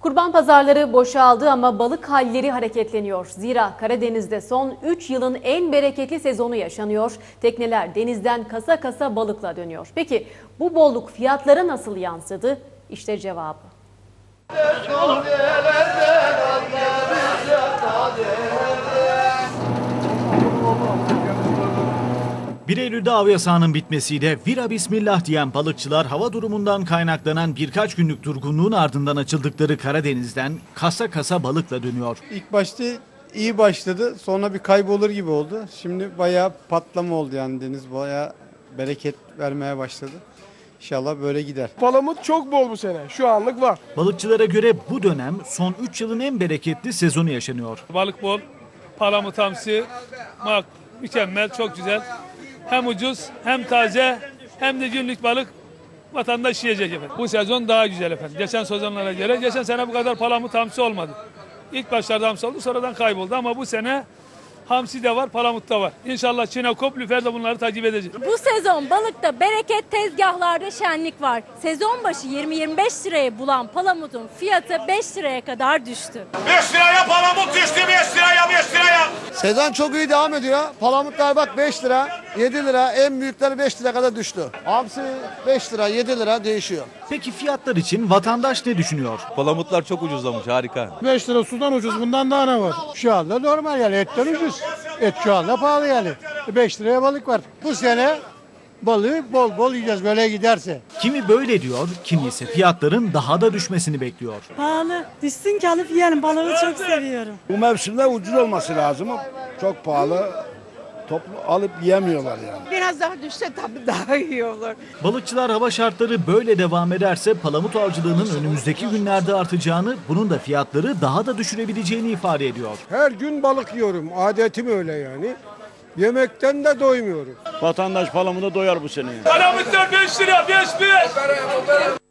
Kurban pazarları boşaldı ama balık halleri hareketleniyor. Zira Karadeniz'de son 3 yılın en bereketli sezonu yaşanıyor. Tekneler denizden kasa kasa balıkla dönüyor. Peki bu bolluk fiyatlara nasıl yansıdı? İşte cevabı. 1 Eylül'de av yasağının bitmesiyle vira bismillah diyen balıkçılar hava durumundan kaynaklanan birkaç günlük durgunluğun ardından açıldıkları Karadeniz'den kasa kasa balıkla dönüyor. İlk başta iyi başladı. Sonra bir kaybolur gibi oldu. Şimdi bayağı patlama oldu yani deniz bayağı bereket vermeye başladı. İnşallah böyle gider. Palamut çok bol bu sene. Şu anlık var. Balıkçılara göre bu dönem son 3 yılın en bereketli sezonu yaşanıyor. Balık bol, palamut hamsi, mak, mükemmel, çok güzel. Hem ucuz, hem taze, hem de günlük balık vatandaş yiyecek efendim. Bu sezon daha güzel efendim. Geçen sezonlara göre, geçen sene bu kadar palamut hamsi olmadı. İlk başlarda hamsi oldu, sonradan kayboldu ama bu sene hamsi de var, palamut da var. İnşallah Çinekop, Lüfer de bunları takip edecek. Bu sezon balıkta bereket tezgahlarda şenlik var. Sezon başı 20-25 liraya bulan palamutun fiyatı 5 liraya kadar düştü. 5 liraya palamut düştü 5 liraya 5 liraya. Sezon çok iyi devam ediyor. Palamutlar bak 5 lira, 7 lira, en büyükleri 5 lira kadar düştü. Hamsi 5 lira, 7 lira değişiyor. Peki fiyatlar için vatandaş ne düşünüyor? Palamutlar çok ucuzlamış harika. 5 lira sudan ucuz bundan daha ne var? Şu anda normal yani etten ucuz. Et şu anda pahalı yani. 5 liraya balık var. Bu sene balığı bol bol yiyeceğiz böyle giderse. Kimi böyle diyor, kimi ise fiyatların daha da düşmesini bekliyor. Pahalı. Düşsün ki alıp yiyelim. Balığı çok seviyorum. Bu mevsimde ucuz olması lazım. Çok pahalı. Toplu alıp yiyemiyorlar yani. Biraz daha düşse tabii daha iyi olur. Balıkçılar hava şartları böyle devam ederse palamut avcılığının önümüzdeki günlerde artacağını, bunun da fiyatları daha da düşürebileceğini ifade ediyor. Her gün balık yiyorum. Adetim öyle yani. Yemekten de doymuyorum. Vatandaş palamuda doyar bu sene. Palamutlar 5 lira, 5 5.